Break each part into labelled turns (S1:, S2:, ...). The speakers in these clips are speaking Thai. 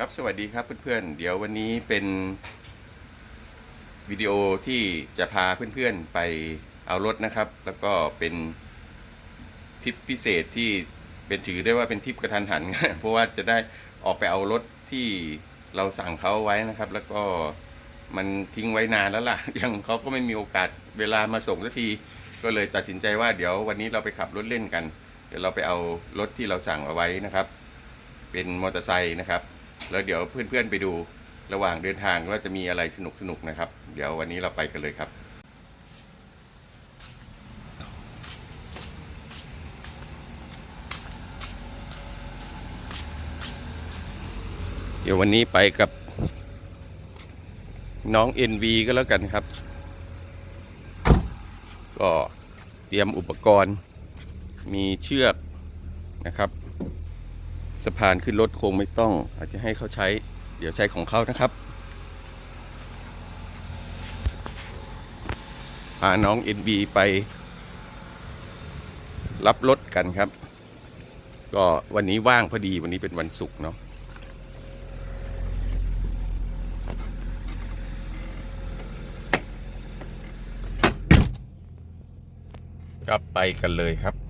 S1: ครับสวัสดีครับเพื่อนๆ เดี๋ยววันนี้เป็นวิดีโอที่จะพาเพื่อนๆไปเอารถนะครับ แล้วก็เป็นทริปพิเศษที่เป็นถือได้ว่าเป็นทริปกระทันหัน เพราะว่าจะได้ออกไปเอารถที่เราสั่งเขาไว้นะครับ แล้วก็มันทิ้งไว้นานแล้วล่ะ ยังเขาก็ไม่มีโอกาสเวลามาส่งสักที ก็เลยตัดสินใจว่าเดี๋ยววันนี้เราไปขับรถเล่นกัน เดี๋ยวเราไปเอารถที่เราสั่งเอาไว้นะครับ เป็นมอเตอร์ไซค์นะครับ แล้วเดี๋ยวเพื่อนๆไปดูระหว่างเดินทางว่าจะมีอะไรสนุกๆนะครับ เดี๋ยววันนี้เราไปกันเลยครับ เดี๋ยววันนี้ไปกับน้อง NV ก็แล้วกันครับ ก็เตรียมอุปกรณ์มีเชือกนะครับ สะพานขึ้นรถคงไม่ต้อง อาจจะให้เขาใช้เดี๋ยวใช้ของเขานะครับพาน้อง NB ไป รับรถกันครับ ก็วันนี้ว่างพอดีวันนี้เป็นวันศุกร์เนาะก็ไปกันเลยครับ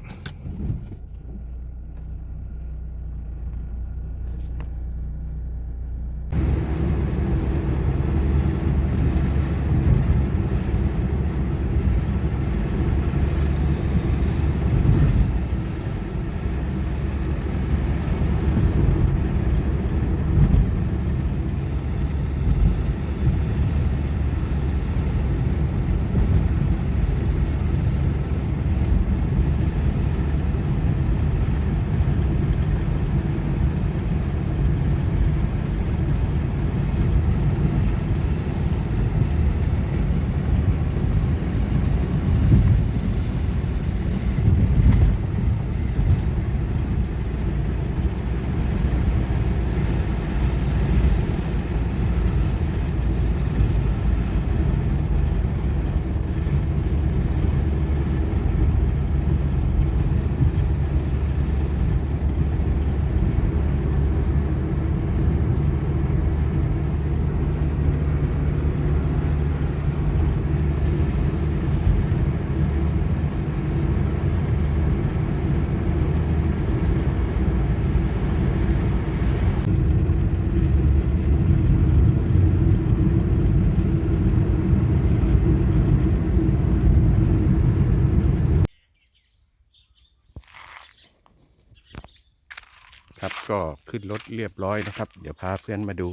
S1: ก็ขึ้นรถเรียบร้อยนะครับ เดี๋ยวพาเพื่อนมาดู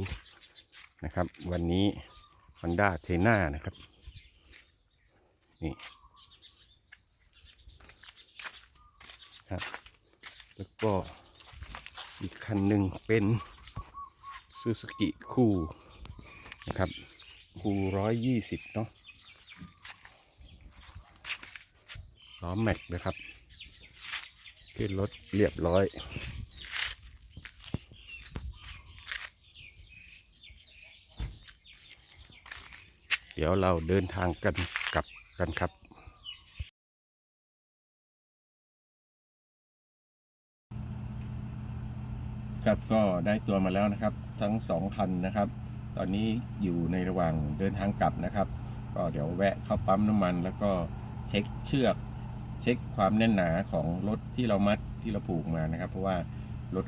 S1: นะครับ วันนี้ Honda t e n a นะครับ นี่ครับแล้วก็อีกคันหนึ่งเป็น Suzuki คู่นะครับคู่ร้อยยี่สิบเนาะล้อแม็กนะครับ ขึ้นรถเรียบร้อย ดี๋ยวเราเดินทางกันกลับกันครับ ครับก็ได้ตัวมาแล้วนะครับ ทั้งสองคันนะครับ ตอนนี้อยู่ในระหว่างเดินทางกลับนะครับ ก็เดี๋ยวแวะเข้าปั๊มน้ำมันแล้วก็เช็คเชือก เช็คความแน่นหนาของรถที่เรามัดที่เราผูกมานะครับ เพราะว่ารถ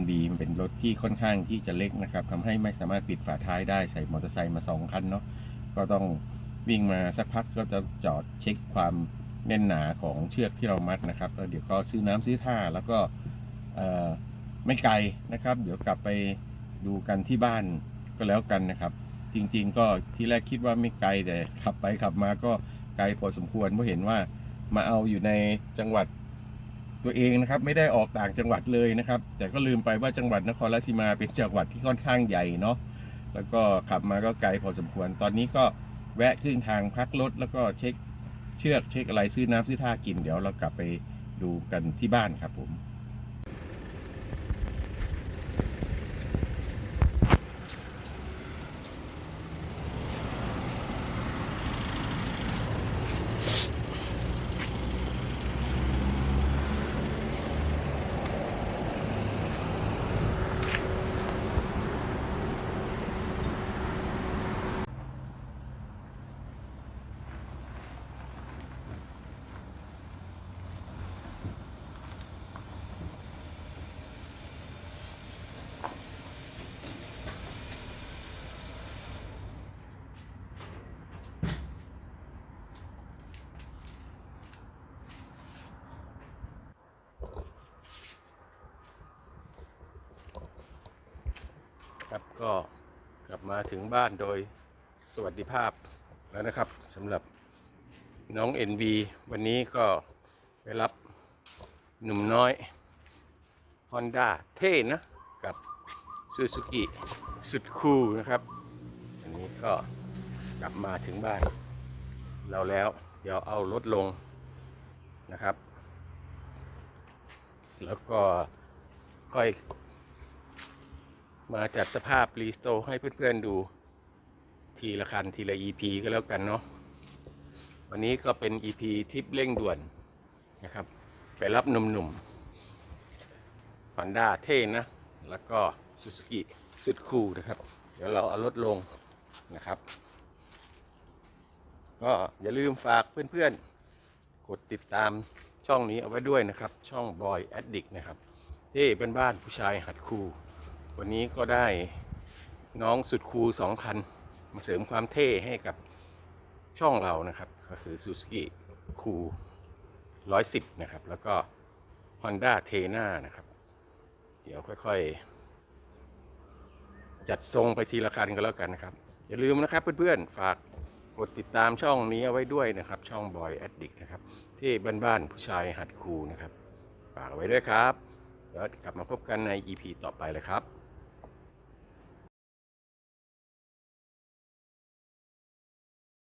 S1: NB มันเป็นรถที่ค่อนข้างที่จะเล็กนะครับทำให้ไม่สามารถปิดฝาท้ายได้ใส่มอเตอร์ไซค์มาสองคันเนาะ ก็ต้องวิ่งมาสักพักก็จะจอดเช็คความแน่นหนาของเชือกที่เรามัดนะครับแล้วเดี๋ยวก็ซื้อน้ำซื้อท่าแล้วก็ไม่ไกลนะครับ เดี๋ยวกลับไปดูกันที่บ้านก็แล้วกันนะครับ จริงๆ ก็ที่แรกคิดว่าไม่ไกลแต่ขับไปขับมาก็ไกลพอสมควรเพราะเห็นว่ามาเอาอยู่ในจังหวัดตัวเองนะครับ ไม่ได้ออกต่างจังหวัดเลยนะครับ แต่ก็ลืมไปว่าจังหวัดนครราชสีมาเป็นจังหวัดที่ค่อนข้างใหญ่เนาะ แล้วก็ขับมาก็ไกลพอสมควร ตอนนี้ก็แวะขึ้นทางพักรถแล้วก็เช็คเชือกเช็คอะไรซื้อน้ำซื้อท่ากินเดี๋ยวเรากลับไปดูกันที่บ้านครับผม ครับก็กลับมาถึงบ้านโดยสวัสดิภาพแล้วนะครับสำหรับน้อง NV วันนี้ก็ไปรับหนุ่มน้อย Honda เท่นะ กับ Suzuki สุดคูลนะครับ อันนี้ก็กลับมาถึงบ้าน เราแล้วเดี๋ยวเอารถลงนะครับ แล้วก็ค่อย มาจัดสภาพรีสโตรให้เพื่อนๆดูทีละคันทีละ EP ก็แล้วกันเนาะวันนี้ก็เป็น EP ทิปเร่งด่วนนะครับ ไปรับหนุ่มๆ Honda เท่นะ แล้วก็ Suzuki สุดคูลนะครับ เดี๋ยวเราเอารถลงนะครับ ก็อย่าลืมฝากเพื่อนๆ กดติดตามช่องนี้เอาไว้ด้วยนะครับ ช่อง Boy Addict นะครับที่เป็นบ้านผู้ชายหัดคูล วันนี้ก็ได้น้องสุดคูสองคัน มาเสริมความเท่ให้กับช่องเรานะครับ ก็คือ Suzuki คู110 นะครับ แล้วก็ Honda t e n a นะครับ เดี๋ยวค่อยๆ จัดทรงไปทีละคันกันแล้วกันนะครับ อย่าลืมนะครับเพื่อนๆ ฝากกดติดตามช่องนี้เอาไว้ด้วยนะครับ ช่อง Boy Addict นะครับ ที่บ้านๆ ผู้ชายหัดคูนะครับ ฝากไว้ด้วยครับ แล้วกลับมาพบกันใน EP ต่อไปเลยครับ